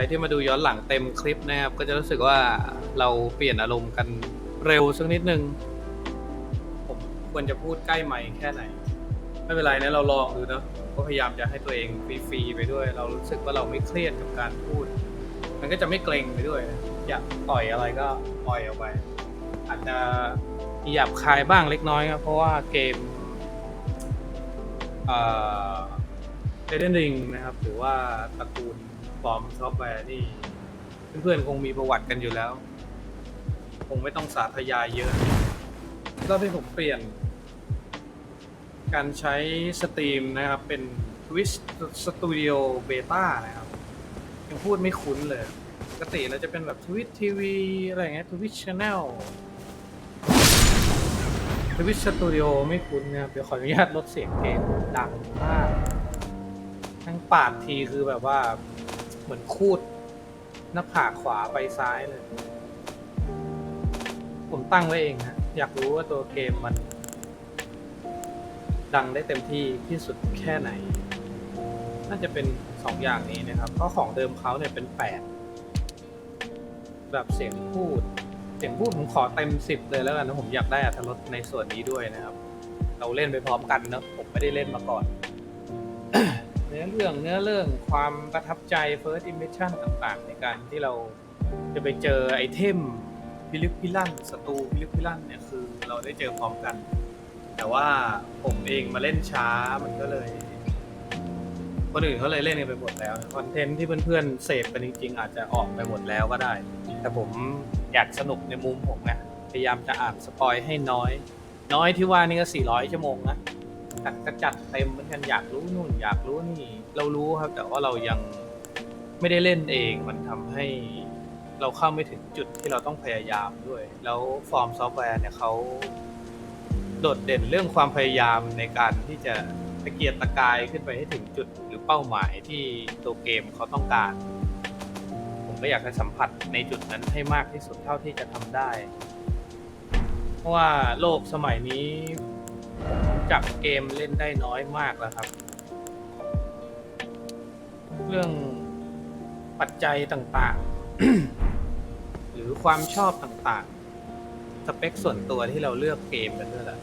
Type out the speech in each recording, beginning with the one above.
ครที่มาดูย้อนหลังเต็มคลิปนะครับ ก็จะรู้สึกว่าเราเปลี่ยนอารมณ์กันเร็วสักนิดนึง ผมควรจะพูดใกล้ไหมค์แค่ไหน ไม่เป็นไรนะเราลองดูเนาะก็พยายามจะให้ตัวเองฟรีๆไปด้วย เรารู้สึกว่าเราไม่เครียดกับการพูด มันก็จะไม่เกรงไปด้วยนะอยากปล่อยอะไรก็ปล่อยออกไป อาจจะมีหยาบคายบ้างเล็กน้อยครับเพราะว่าเกมเอ่อเอเดนริงนะครับ หรือว่าตระกูล ฟอร์มซอฟต์แวร์นี่ เพื่อนๆคงมีประวัติกันอยู่แล้ว คงไม่ต้องสาธยายเยอะรอบที่ผมเปลี่ยน การใช้สตรีมนะครับ เป็น Twitch Studio Beta นะครับ ยังพูดไม่คุ้นเลย ปกติเราจะเป็นแบบ Twitch TV อะไรอย่างเงี้ย Twitch Channel Twitch Studio ไม่คุ้นนะครับ เดี๋ยวขออนุญาตลดเสียงเกมดังมาก ทั้งปาดทีคือแบบว่า เหมือนคูดหน้าผากขวาไปซ้ายเลย ผมตั้งไว้เองนะอยากรู้ว่าตัวเกมมัน ดังได้เต็มที่ที่สุดแค่ไหน น่าจะเป็นสองอย่างนี้นะครับ เพราะของเดิมเขาเนี่ยเป็นแปดแบบเสียงพูด เสียงพูดผมขอเต็มสิบเลยแล้วกันนะผมอยากได้อัตรสในส่วนนี้ด้วยนะครับ เราเล่นไปพร้อมกันเนอะผมไม่ได้เล่นมาก่อน เนื้อเรื่องเนื้อเรื่องความประทับใจ first impression ต่างๆ ในการที่เราจะไปเจอไอเทมพิลึกพิลั่นศัตรูพิลึกพิลั่นเนี่ยคือเราได้เจอพร้อมกัน แต่ว่าผมเองมาเล่นช้ามันก็เลยคนอื่นเขาเลยเล่นกันไปหมดแล้วคอนเทนต์ที่เพื่อนๆเสพกันจริงๆอาจจะออกไปหมดแล้วก็ได้ แต่ผมอยากสนุกในมุมผมนะพยายามจะอ่านสปอยให้น้อย น้อยที่ว่านี่ก็ 400 ชั่วโมงนะ จัดกระจัดเต็มเหมือนกันอยากรู้นู่นอยากรู้นี่ เรารู้ครับ แต่ว่าเรายังไม่ได้เล่นเองมันทำให้เราเข้าไม่ถึงจุดที่เราต้องพยายามด้วย แล้วฟอร์มซอฟต์แวร์เนี่ยเขาโดดเด่นเรื่องความพยายามในการที่จะตะเกียกตะกายขึ้นไปให้ถึงจุดหรือเป้าหมายที่ตัวเกมเขาต้องการ ผมก็อยากจะสัมผัสในจุดนั้นให้มากที่สุดเท่าที่จะทำได้ เพราะว่าโลกสมัยนี้ผม จับเกมเล่นได้น้อยมากแล้วครับ เรื่องปัจจัยต่างๆ หรือความชอบต่างๆ สเปคส่วนตัวที่เราเลือกเกมกันด้วยแหละ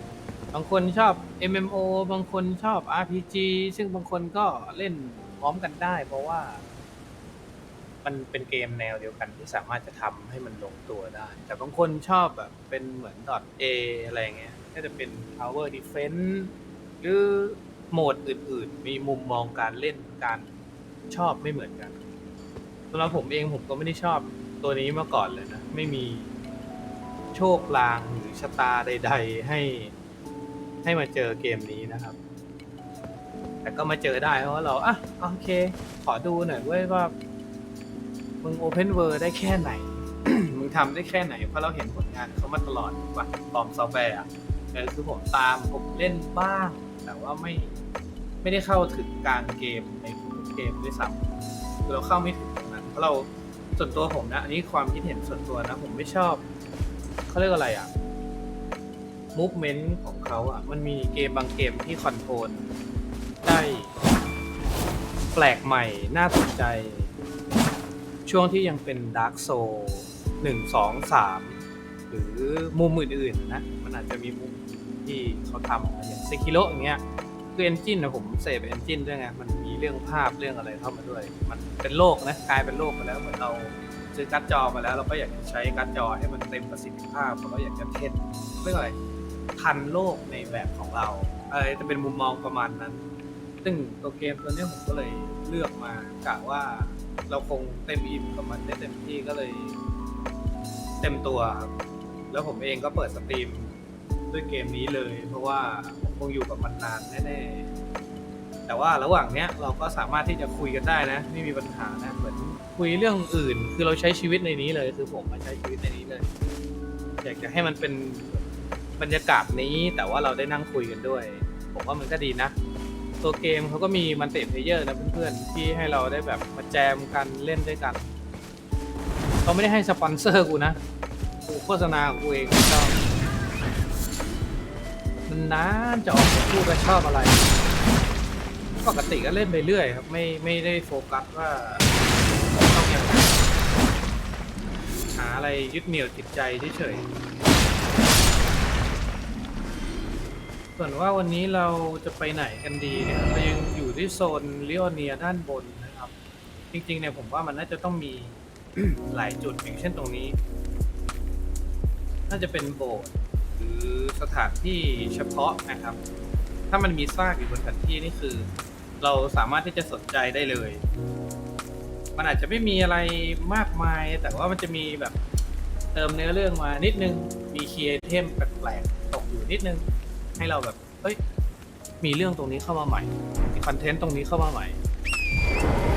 บางคนชอบ MMO บางคนชอบ RPG ซึ่งบางคนก็เล่นพร้อมกันได้เพราะว่า มันเป็นเกมแนวเดียวกันที่สามารถจะทำให้มันลงตัวได้ แต่บางคนชอบแบบเป็นเหมือน .a อะไรเงี้ย ก็จะเป็น power defense หรือโหมดอื่นๆ มีมุมมองการเล่นการชอบไม่เหมือนกันสำหรับผมเองผมก็ไม่ได้ชอบตัวนี้มาก่อนเลยนะ ไม่มีโชคลางหรือชะตาใด ๆ ให้ให้มาเจอเกมนี้นะครับ แต่ก็มาเจอได้เพราะว่าเราอะโอเค ขอดูหน่อยเว้ยว่า มึงโอเพนเวอร์ได้แค่ไหน มึงทำได้แค่ไหน เพราะเราเห็นผลงานเขามาตลอดว่าฟอร์มซอฟต์แวร์อะเออคือผมตามผมเล่นบ้าง แต่ว่าไม่ไม่ได้เข้าถึงการเกมในทุกเกมด้วยซ้ำคือเราเข้าไม่ถึงตรงนั้นเพราะเราส่วนตัวผมนะ อันนี้ความคิดเห็นส่วนตัวนะ ผมไม่ชอบเขาเรียกอะไรอะ มูฟเมนต์ของเขาอะ มันมีเกมบางเกมที่คอนโทรลได้แปลกใหม่ น่าสนใจ ช่วงที่ยังเป็นดาร์กโซหนึ่งสองสามหรือมุมอื่นๆนะ มันอาจจะมีมุมที่เขาทำอย่างเซคิโ o อย่างเงี้ยคือเอนจินนะผมเสพเอนจินด้วยไงมันมีเรื่องภาพเรื่องอะไรเข้ามาด้วย มันเป็นโลกนะกลายเป็นโลกไปแล้วเหมือนเราซื้อการ์ดจอมาแล้วเราก็อยากจะใช้การ์ดจอให้มันเต็มประสิทธิภาพเราก็อยากจะเทสเรื่องอะไรทันโลกในแบบของเราเออจะเป็นมุมมองประมาณนั้น ซึ่งตัวเกมตัวนี้ผมก็เลยเลือกมากะว่า เราคงเต็มอิ่มกับมันได้เต็มที่ก็เลย เต็มตัวครับแล้วผมเองก็เปิดสตรีมด้วยเกมนี้เลย เพราะว่าผมคงอยู่กับมันนานแน่ๆแต่ว่าระหว่างเนี้ยเราก็สามารถที่จะคุยกันได้นะไม่มีปัญหานะเหมือนคุยเรื่องอื่น คือเราใช้ชีวิตในนี้เลย คือผมมาใช้ชีวิตในนี้เลย อยากจะให้มันเป็นบรรยากาศนี้แต่ว่าเราได้นั่งคุยกันด้วย ผมว่ามันก็ดีนะ ตัวเกมเขาก็มีมันเติเพลเยอร์นะเพื่อนๆ ที่ให้เราได้แบบมาแจมกันเล่นด้วยกันเขาไม่ได้ให้สปอนเซอร์กูนะ กูโฆษณากูเองไม่ต้องมันนานจะออกมาพูดว่าชอบอะไร ปกติก็เล่นไปเรื่อยครับ ไม่ไม่ได้โฟกัสว่าต้องอย่างหาอะไรยึดเหนี่ยวจิตใจเฉยๆ ส่วนว่าวันนี้เราจะไปไหนกันดีเนี่ยเรายังอยู่ที่โซนเลียเนียด้านบนนะครับ จริงๆเนี่ยผมว่ามันน่าจะต้องมี หลายจุดอย่างเช่นตรงนี้ น่าจะเป็นโบสถ์หรือสถานที่เฉพาะนะครับ ถ้ามันมีซากอยู่บนแผนที่นี่คือ เราสามารถที่จะสนใจได้เลย มันอาจจะไม่มีอะไรมากมาย แต่ว่ามันจะมีแบบเติมเนื้อเรื่องมานิดนึงมีคีย์ไอเทมแปลกๆตกอยู่นิดนึง ให้เราแบบเฮ้ย มีเรื่องตรงนี้เข้ามาใหม่ มีคอนเทนต์ตรงนี้เข้ามาใหม่